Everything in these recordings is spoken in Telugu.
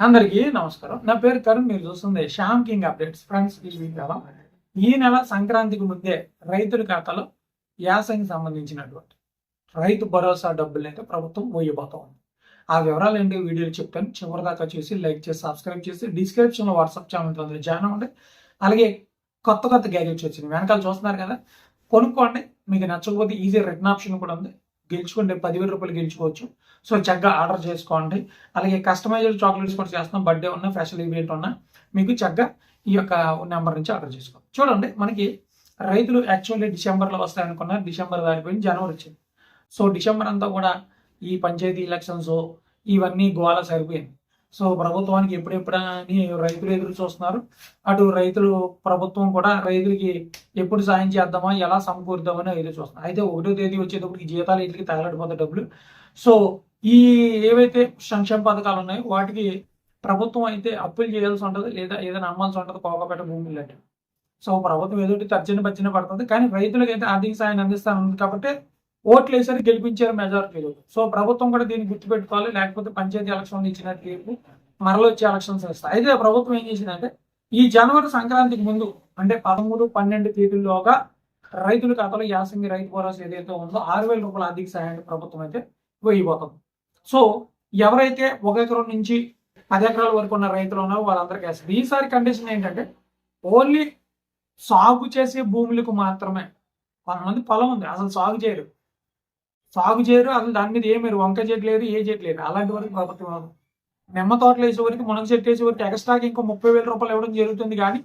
అందరికీ నమస్కారం. నా పేరు కరుణ్ మీరు చూస్తుంది శ్యామ్ కింగ్ అప్డేట్స్. ఫ్రెండ్స్ ఈ వీడియోలో ఈ నెల సంక్రాంతికి ముందే రైతుల ఖాతాలో యాసకి సంబంధించినటువంటి రైతు భరోసా డబ్బులు అయితే ప్రభుత్వం పోయిపోతా ఉంది. ఆ వివరాలు ఏంటి? వీడియోలు చెప్తాను. చివరి దాకా చూసి లైక్ చేసి సబ్స్క్రైబ్ చేసి డిస్క్రిప్షన్లో వాట్సాప్ ఛానల్ ఉంది జాయిన్ అవ్వండి. అలాగే కొత్త కొత్త గ్యాజెట్స్ వచ్చింది వెనకాల చూస్తున్నారు కదా? కొనుక్కోండి. మీకు నచ్చకపోతే ఈజీ రిటర్న్ ఆప్షన్ కూడా ఉంది. గెలుచుకుంటే పదివేల రూపాయలు గెలుచుకోవచ్చు. సో చక్కగా ఆర్డర్ చేసుకోండి. అలాగే కస్టమైజ్డ్ చాక్లెట్స్ కూడా చేస్తున్నాం. బర్త్డే ఉన్న ఫెషల్ ఈవెంట్ ఉన్న మీకు చక్కగా ఈ యొక్క నెంబర్ నుంచి ఆర్డర్ చేసుకోండి చూడండి మనకి రైతులు యాక్చువల్లీ డిసెంబర్లో వస్తాయనుకున్నారు డిసెంబర్ దాటిపోయింది జనవరి వచ్చింది. సో డిసెంబర్ అంతా కూడా ఈ పంచాయతీ ఎలక్షన్స్ ఇవన్నీ గోవాలో సరిపోయింది. సో ప్రభుత్వానికి ఎప్పుడెప్పుడని రైతులు ఎదురు చూస్తున్నారు. అటు రైతులు ప్రభుత్వం కూడా రైతులకి ఎప్పుడు సాయం చేద్దామా ఎలా సమకూరుద్దామని ఎదురు చూస్తున్నారు. అయితే ఒకటో తేదీ వచ్చేటప్పటికి జీతాలు వీటికి తగలడిపోతాయి డబ్బులు. సో ఈ ఏవైతే సంక్షేమ పథకాలు ఉన్నాయో వాటికి ప్రభుత్వం అయితే అప్పులు చేయాల్సి ఉంటుంది లేదా ఏదైనా అమ్మాల్సి ఉంటుంది కోకపేట భూములు అంటే సో ప్రభుత్వం ఏదో తర్జన భర్జన పడుతుంది. కానీ రైతులకు అయితే ఆర్థిక సాయం అందిస్తాను కాబట్టి ఓట్లు వేసారు గెలిపించారు మెజారిటీ సో ప్రభుత్వం కూడా దీన్ని గుర్తుపెట్టుకోవాలి. లేకపోతే పంచాయతీ ఎలక్షన్ ఇచ్చిన తీర్పు మరలో వచ్చే ఎలక్షన్స్ వస్తాయి. అయితే ప్రభుత్వం ఏం చేసిందంటే ఈ జనవరి సంక్రాంతికి ముందు అంటే పదమూడు పన్నెండు తేదీల్లోగా రైతుల ఖాతాలో యాసంగి రైతు భరోసా ఏదైతే ఉందో ఆరు వేల రూపాయల ఆర్థిక సహాయాన్ని ప్రభుత్వం అయితే వేయబోతుంది. సో ఎవరైతే ఒక ఎకరం నుంచి పది ఎకరాల వరకు ఉన్న రైతులు ఉన్నారో వాళ్ళందరికీ వేస్తారు ఈసారి కండిషన్ ఏంటంటే ఓన్లీ సాగు చేసే భూములకు మాత్రమే కొంతమంది పొలం ఉంది. అసలు సాగు చేయరు. సాగు చేయరు అసలు దాని మీద ఏమేరు వంక చేయట్లేదు ఏ చేయట్లేదు అలాంటి వరకు ప్రభుత్వం నిమ్మ తోటలు వేసే వరకు మునగ చెట్టు వేసే వరకు ఎక్స్ట్రాకి ఇంకో ముప్పై వేల రూపాయలు ఇవ్వడం జరుగుతుంది కానీ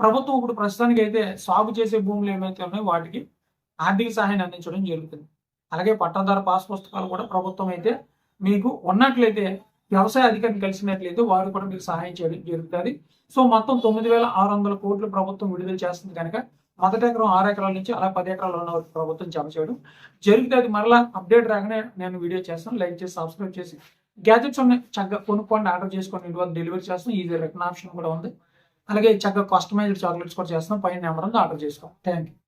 ప్రభుత్వం ఇప్పుడు ప్రస్తుతానికి అయితే సాగు చేసే భూములు ఏమైతే ఉన్నాయో వాటికి ఆర్థిక సహాయాన్ని అందించడం జరుగుతుంది. అలాగే పట్టాదారు పాస్ పుస్తకాలు కూడా ప్రభుత్వం అయితే మీకు ఉన్నట్లయితే వ్యవసాయ అధికారిని కలిసినట్లయితే వారు కూడా మీకు సహాయం చేయడం జరుగుతుంది. సో మొత్తం తొమ్మిది వేల ఆరు వందల కోట్లు ప్రభుత్వం విడుదల చేస్తుంది కనుక మొదటి ఎకరం ఆరు ఎకరాల నుంచి అలా పది ఎకరాలు ఉన్న వరకు ప్రభుత్వం జమ చేయడం జరిగితే అది మరలా అప్డేట్ రాగానే నేను వీడియో చేస్తాను. లైక్ చేసి సబ్స్క్రైబ్ చేసి. గ్యాజెట్స్ ఉన్నాయి చక్కగా కొనుక్కోండి ఆర్డర్ చేసుకొని ఇంటి వరకు డెలివరీ చేస్తాం. ఈజీ రిటర్న్ ఆప్షన్ కూడా ఉంది. అలాగే చక్కగా కస్టమైజ్డ్ చాక్లెట్స్ కూడా చేస్తాం. పైన నెంబర్ ఉంది ఆర్డర్ చేసుకోండి. Thank you